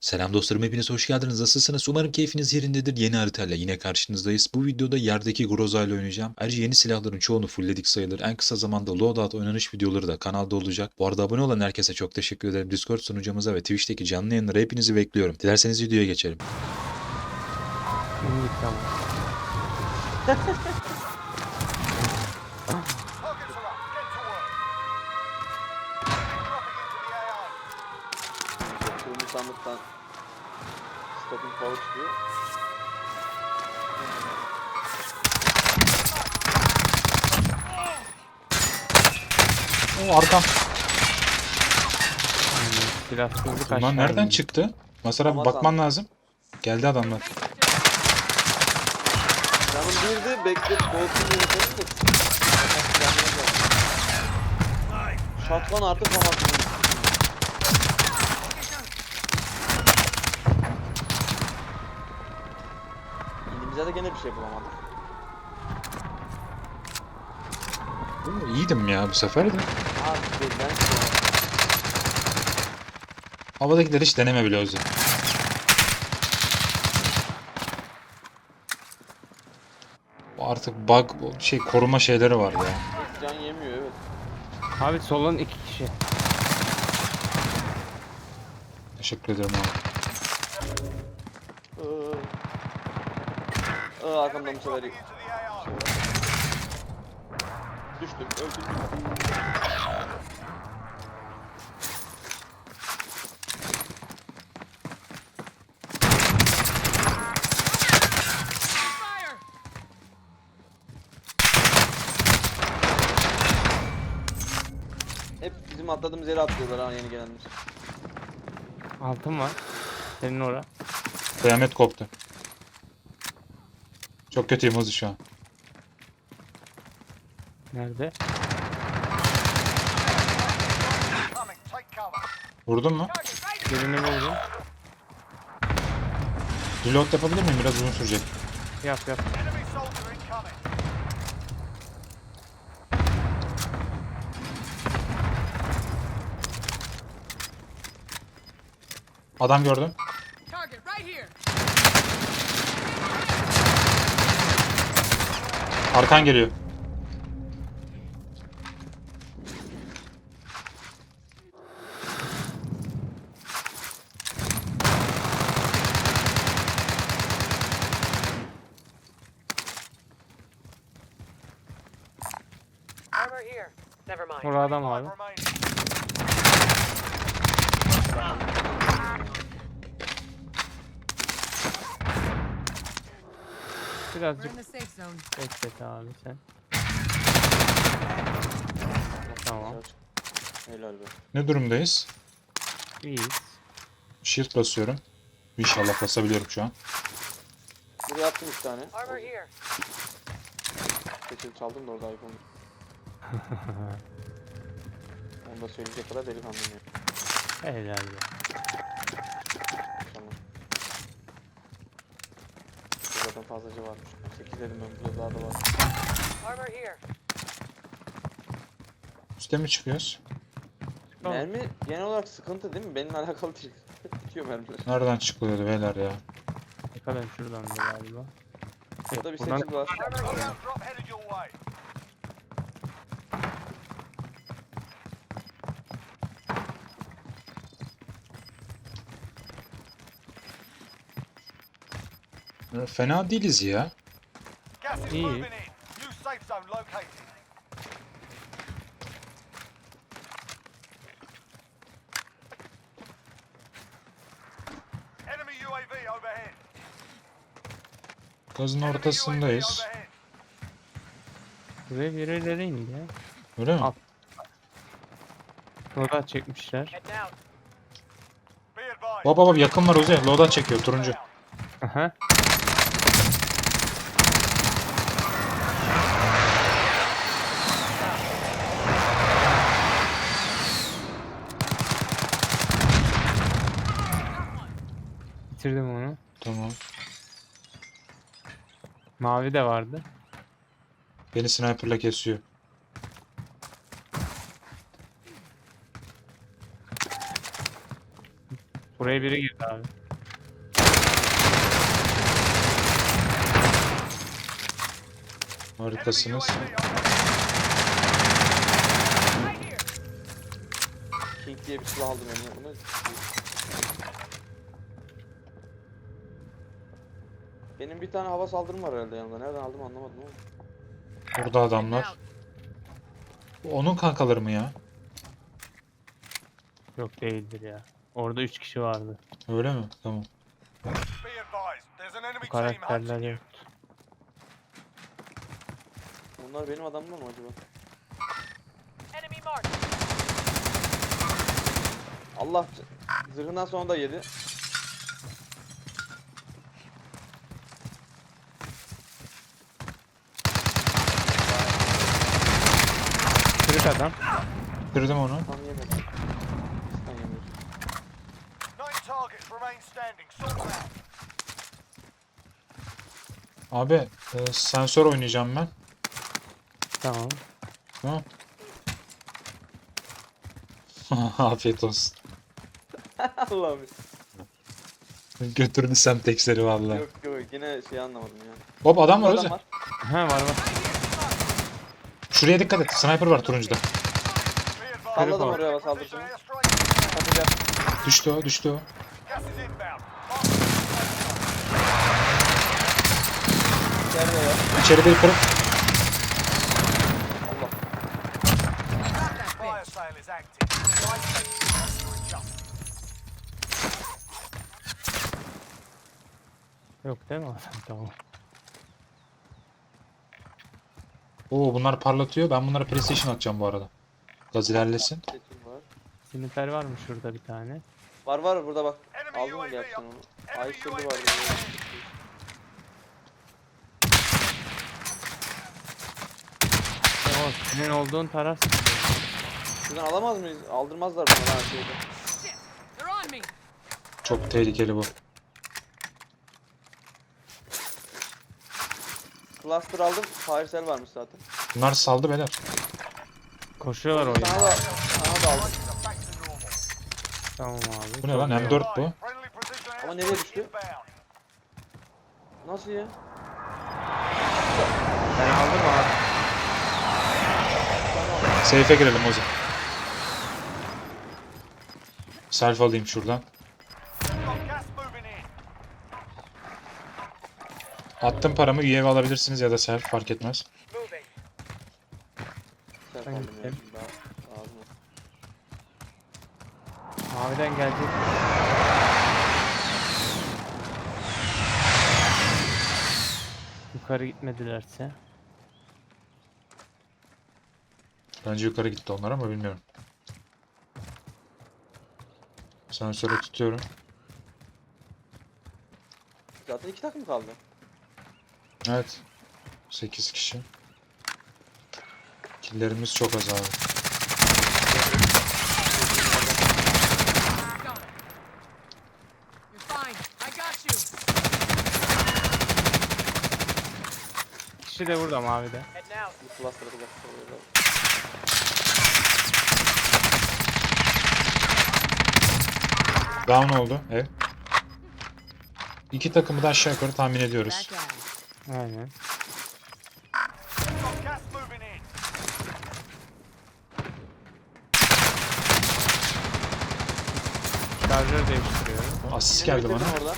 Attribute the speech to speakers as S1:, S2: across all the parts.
S1: Selam dostlarım hepiniz hoş geldiniz. Nasılsınız? Umarım keyfiniz yerindedir. Yeni haritayla yine karşınızdayız. Bu videoda yerdeki Groza ile oynayacağım. Ayrıca yeni silahların çoğunu fullledik sayılır. En kısa zamanda loadout oynanış videoları da kanalda olacak. Bu arada abone olan herkese çok teşekkür ederim. Discord sunucumuza ve Twitch'teki canlı yayınlara hepinizi bekliyorum. Dilerseniz videoya geçelim.
S2: Sandıktan Stopping Power çıkıyor.
S1: Oo arkam.
S3: Hmm, Silah çözdük
S1: Bunlar
S3: aşağı
S1: nereden çıktı? Masar abi
S2: Ramazan.
S1: bakman lazım. Geldi adamlar.
S2: Canım birdi bekle Bolt'un yeni tanıdık. Shotgun artı famasyon. İlimize de gene bir şey bulamadık.
S1: Oo, iyiydim ya bu sefer de.
S2: Abi ben
S1: Havadakileri hiç deneme bile Özlem. Bu Artık bug şey koruma şeyleri var ya.
S2: can yemiyor evet.
S3: Abi solun iki kişi.
S1: Teşekkür ederim abi.
S2: Iıı arkamdan bu sefer şey. Düştüm öldüm. Hep bizim atladığımız yere atlıyorlar ha yeni gelenler.
S3: Altın var. Senin ora.
S1: Kıyamet koptu. Çok kötüyüm Ozi şu an.
S3: Nerede?
S1: Vurdun mu?
S3: Birini buldum.
S1: Reload yapabilir miyim? Biraz uzun sürecek.
S3: Yap yap.
S1: Adam gördüm.
S4: Target right here.
S1: Arkan geliyor.
S3: Orada adam var. Birazcık beklet abi sen. Tamam.
S2: Helal be.
S1: Ne durumdayız?
S3: İyiyiz.
S1: Shield basıyorum. İnşallah basabiliyorum şu an.
S2: Buraya attım 3 tane.
S4: Armor here.
S2: Seçil çaldım da orada iPhone. Onu da söyleyecek kadar delikanlıyım.
S3: Helal be.
S2: İnşallah. Burada Zaten fazlaca varmış. 8 dedim ben burada daha da var.
S4: Armor here.
S1: Üste mi çıkıyoruz?
S3: Tamam.
S2: Mermi genel olarak sıkıntı değil mi? Benimle alakalı değil. Bitiyor mermiler.
S1: Nereden çıkılıyordu beyler ya?
S3: Bakalım şuradan da galiba.
S2: Burada bir
S3: buradan
S2: seçil var.
S5: Loadout drop headed your way.
S1: Fena değiliz ya.
S3: İyi.
S1: Gazın ortasındayız.
S3: Buraya birileri indi ya.
S1: Öyle mi?
S3: Al. Roda çekmişler.
S1: Baba baba yakın var Ozi. Loadout çekiyor turuncu.
S3: Aha. Bitirdim onu.
S1: Tamam.
S3: Mavi de vardı.
S1: Beni sniperla kesiyor.
S3: Buraya biri girdi abi.
S1: Harikasınız.
S2: King diye bir silah aldım eline bunu. Benim bir tane hava saldırım var herhalde yanımda. Nereden aldım anlamadım ama.
S1: Burada adamlar. Bu Onun kankaları mı ya?
S3: Yok değildir ya. Orada 3 kişi vardı.
S1: Öyle mi? Tamam.
S5: Be advised, there's an enemy
S3: Bu
S5: team
S3: karakterler
S5: hunting you.
S3: yok.
S2: Bunlar benim adamlar mı acaba?
S4: Enemy marked.
S2: Allah zırhından sonra da yedi.
S3: Kırık adam.
S1: Kırdım onu.
S2: Tam. Sen yemiyorsun.
S1: Abi e, sensör oynayacağım ben.
S3: Tamam.
S1: Tamam. Afiyet olsun.
S2: Allah'ım.
S1: Götürün semteksleri vallahi.
S2: Yok yok yine şey anlamadım ya.
S1: Hop adam var
S2: Adam
S1: Özel.
S2: var.
S3: Ha var var.
S1: Şuraya dikkat et. Sniper var turuncuda.
S2: Salladım oraya saldırsın.
S5: airstrike.
S2: Atacağım.
S1: Düştü o düştü o.
S2: İçeride ya.
S1: İçeride kırık.
S2: Allah.
S3: Yok değil mi? Tamam.
S1: Oo bunlar parlatıyor. Ben bunlara PlayStation atacağım bu arada. Gaz ilerlesin.
S2: Var.
S3: Simiter var mı şurada bir tane?
S2: Var var burada bak. Aldın mı gerçekten onu? Ay
S5: UAV
S2: vardı.
S3: Oo, senin olduğun taraf
S2: Şuradan alamaz mıyız? Aldırmazlar bana lan şeyde.
S1: Çok tehlikeli bu.
S2: Cluster aldım. Fire cell varmış zaten.
S1: Bunlar saldı beyler.
S3: koşuyorlar oyuna.
S2: Sana da, sana da aldım.
S3: Tamam abi.
S1: Bu ne lan?
S5: Be
S1: M4 bu.
S2: Ama nereye düştü? Nasıl ya?
S3: Ben aldım abi.
S1: Safe'e girelim o zaman. Self alayım şuradan. Attım paramı UAV alabilirsiniz ya da self fark etmez.
S2: Sen
S3: Ben
S2: aldım ya.
S3: gittim.
S2: şimdi Daha, lazım.
S3: Maviden gelecek. Yukarı gitmedilerse.
S1: Bence yukarı gitti onlar ama bilmiyorum. Sensörü tutuyorum.
S2: Zaten iki takım kaldı.
S1: Evet. 8 kişi. Killerimiz çok az abi.
S4: Got it. You're fine. I got you.
S3: Kişi de burada
S2: cluster'ı oluyorlar.
S1: Down oldu ev. İki takımı da aşağı yukarı tahmin ediyoruz.
S3: Aynen.
S5: Got gas moving in.
S3: Şarjör değiştiriyorum.
S1: Asist geldi bana.
S2: bitirdim Orada.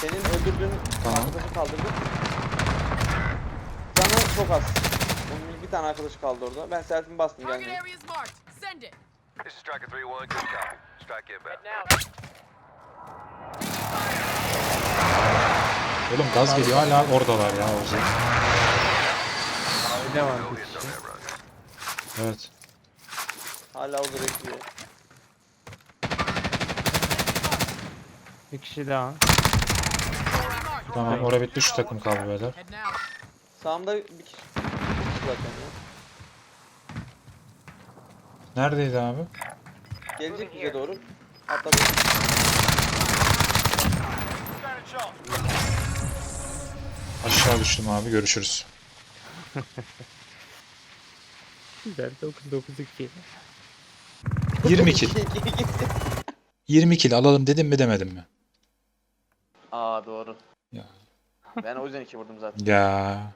S2: Senin öldürdüğün
S1: Tamam.
S2: arkadaşı kaldırdım. Canı çok az. Onun bir tane arkadaşı kaldı orada. Ben selfie'mi bastım
S4: Target
S2: gelmedi.
S4: area is marked. Send it.
S6: This is Striker 3-1, good copy. Strike inbound.
S1: Oğlum gaz geliyor hala oradalar ya Oğuz.
S3: Mavide var
S6: run.
S1: Evet.
S2: Hala orada bekliyor.
S3: Bir kişi daha.
S1: Tamam oraya bitti şu takım kaldı beyler.
S2: Sağımda bir kişi. Bir kişi zaten ya.
S1: Neredeydi abi?
S2: Gelecek bize doğru. Atladı.
S1: Aşağı düştüm abi görüşürüz.
S3: Güzel 9 9 2.
S1: 20 kill. 20 kill alalım dedim mi demedim mi?
S2: Aa doğru.
S1: Ya.
S2: Ben o yüzden iki vurdum zaten.
S1: Ya.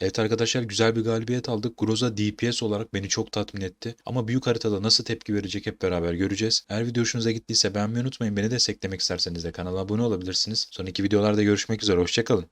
S1: Evet arkadaşlar güzel bir galibiyet aldık. Groza DPS olarak beni çok tatmin etti. Ama büyük haritada nasıl tepki verecek hep beraber göreceğiz. Eğer video hoşunuza gittiyse beğenmeyi unutmayın. Beni desteklemek isterseniz de kanala abone olabilirsiniz. Sonraki videolarda görüşmek üzere. Hoşçakalın.